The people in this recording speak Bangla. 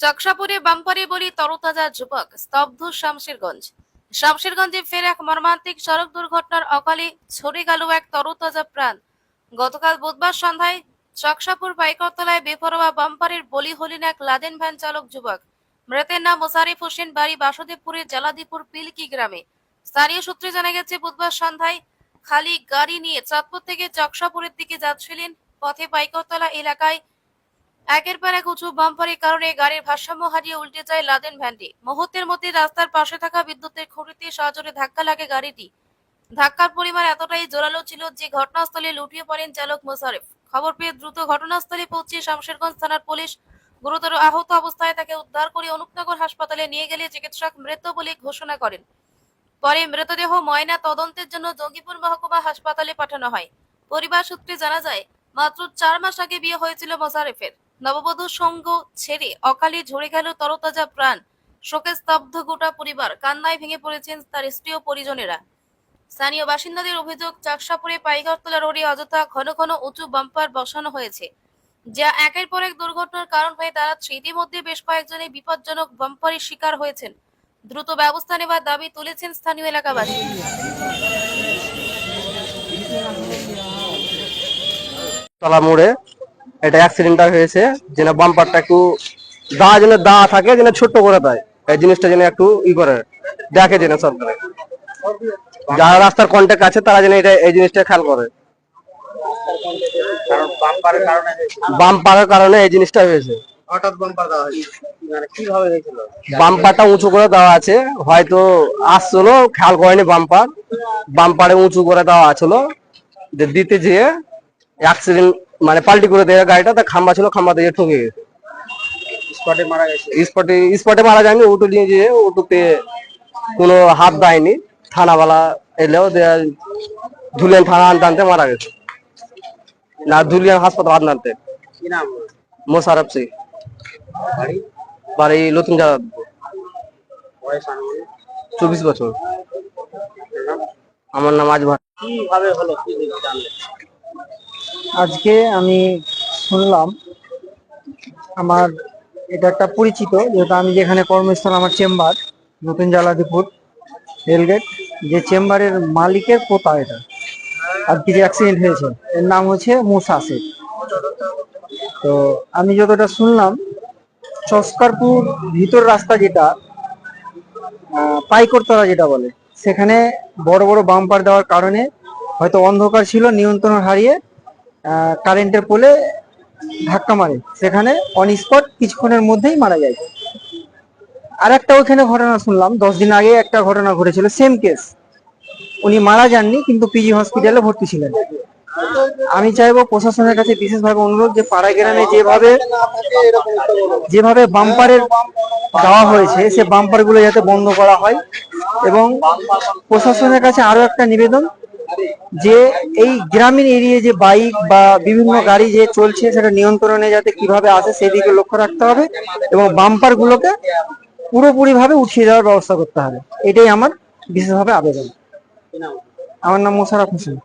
চকসাপুরে বাম্পারে বলি তরতাজা যুবক, স্তব্ধ শামশেরগঞ্জ। শামশেরগঞ্জে ফের এক মর্মান্তিক সড়ক দুর্ঘটনার অকালে ছড়ে গেল এক তরতাজা প্রাণ। গতকাল বুধবার সন্ধ্যায় চকসাপুর পাইকরতলায় বেপরোয়া বাম্পারের বলি হলেন এক লাদেন ভ্যান চালক যুবক। মৃতের নাম মোসারিফ হোসেন, বাড়ি বাসুদেবপুরের জালাদিপুর পিলকি গ্রামে। স্থানীয় সূত্রে জানা গেছে, বুধবার সন্ধ্যায় খালি গাড়ি নিয়ে চাঁদপুর থেকে চকসাপুরের দিকে যাচ্ছিলেন পথে পাইকরতলা এলাকায় একের পর এক উঁচু বাম্পারের কারণে গাড়ির ভারসাম্য হারিয়ে উল্টে যায় লাদেন ভ্যানটি। মুহূর্তের মধ্যে রাস্তার পাশে থাকা বিদ্যুতের খুঁটিতে সহজরে ধাক্কা লাগে গাড়িটি। ধাক্কার পরিমাণ এতটাই জোরালো ছিল যে ঘটনাস্থলে লুটিয়ে পড়েন চালক মোশারেফ খবর পেয়ে দ্রুত ঘটনাস্থলে পৌঁছে শামশেরগঞ্জ থানার পুলিশ গুরুতর আহত অবস্থায় তাকে উদ্ধার করে অনুপনগর হাসপাতালে নিয়ে গেলে চিকিৎসক মৃত বলে ঘোষণা করেন। পরে মৃতদেহ ময়না তদন্তের জন্য জঙ্গিপুর মহকুমা হাসপাতালে পাঠানো হয়। পরিবার সূত্রে জানা যায়, মাত্র চার মাস আগে বিয়ে হয়েছিল মোশারেফের নববধূ সঙ্গ ছেড়ে অকালে ঝরে গেল তরতাজা প্রাণ। শোকে স্তব্ধ গোটা পরিবার কান্নায় ভেঙে পড়েছেন তার স্ত্রী ও পরিজনেরা। স্থানীয় বাসিন্দাদের অভিযোগ, চাকসাপুরে পাইগারতলা রোডে অযথা ঘন ঘন উঁচু বাম্পার বসানো হয়েছে, যা একের পর এক দুর্ঘটনার কারণ হয়ে দাঁড়াচ্ছে। ইতিমধ্যে বেশ কয়েকজনই বিপজ্জনক বাম্পারের শিকার হয়েছেন। দ্রুত ব্যবস্থা নেবার দাবি তুলেছেন স্থানীয় এলাকাবাসী। তলা মোড়ে এটা অ্যাক্সিডেন্টটা হয়েছে যেন বাম্পারটা একটু দা যেন দা থাকে যেন ছোট্ট করে দেয়। এই জিনিসটা যেন একটু ই করে দেখে যেন সরকারে। যারা রাস্তার কন্ট্যাক্ট আছে তারা যেন এটা এই জিনিসটা খেয়াল করে। বাম্পারের কারণে এই জিনিসটা হয়েছে। হঠাৎ বাম্পার দেওয়া মানে কীভাবে হয়েছিল? বাম্পারটা উঁচু করে দেওয়া আছে। হয়তো আসছিল খেয়াল করেনি বাম্পার বাম্পারে উঁচু করে দেওয়া আছিল। যে দিতে যেয়ে অ্যাক্সিডেন্ট মানে পাল্টি করে দেওয়া গাড়িটা তা খাম্বা ছিল খাম্বা দিয়ে ঠকে গেছে। স্পটে মারা গেছে। স্পটে স্পটে মারা যায়নি অটো নিয়ে যেয়ে অটোতে কোনো হাত দেয়নি। থানাওয়ালা এলেও দেয়া- ধুলিয়ান থানা আনতে আনতে মারা গেছে। না ধুলিয়ান হাসপাতাল আনতে আনতে। মোশারফ সিং। বাড়ি? নতুন জায়গা চব্বিশ বছর। নাম? আমার নাম আজভার। কীভাবে হলো? আজকে আমি শুনলাম আমার এটা একটা পরিচিত, যেহেতু আমি যেখানে কর্মস্থল আমার চেম্বার, নতুন জালাদিপুর রেলগেট, যে চেম্বারের মালিকের পোতা এটা। আর যে অ্যাক্সিডেন্ট হয়েছে। এর নাম হচ্ছে মুসা শেখ তো আমি যতটা শুনলাম, চস্কারপুর ভিতর রাস্তা যেটা পাইকরতলা যেটা বলে, সেখানে বড় বড় বাম্পার দেওয়ার কারণে হয়তো অন্ধকার ছিল, নিয়ন্ত্রণ হারিয়ে কারেন্টের পোলে ধাক্কা মারে। সেখানে অন স্পট কিছুক্ষণের মধ্যেই মারা যায়। আর একটা ওখানে ঘটনা শুনলাম। দশ দিন আগে একটা ঘটনা ঘটেছিল সেম কেস উনি মারা যাননি, কিন্তু পিজি হসপিটালে ভর্তি ছিলেন। আমি চাইব প্রশাসনের কাছে বিশেষভাবে অনুরোধ যে পাড়া গ্রামে যেভাবে যেভাবে বাম্পারের দেওয়া হয়েছে, সে বাম্পারগুলো যাতে বন্ধ করা হয়। এবং প্রশাসনের কাছে আরও একটা নিবেদন যে এই গ্রামীণ এরিয়া যে বাইক বা বিভিন্ন গাড়ি যে চলছে, সেটা নিয়ন্ত্রণে যাতে কীভাবে আসে সেদিকে লক্ষ্য রাখতে হবে এবং বাম্পার গুলোকে পুরোপুরি ভাবে উঠিয়ে দেওয়ার ব্যবস্থা করতে হবে। এটাই আমার বিশেষভাবে আবেদন। আমার নাম মোশারফ হোসেন।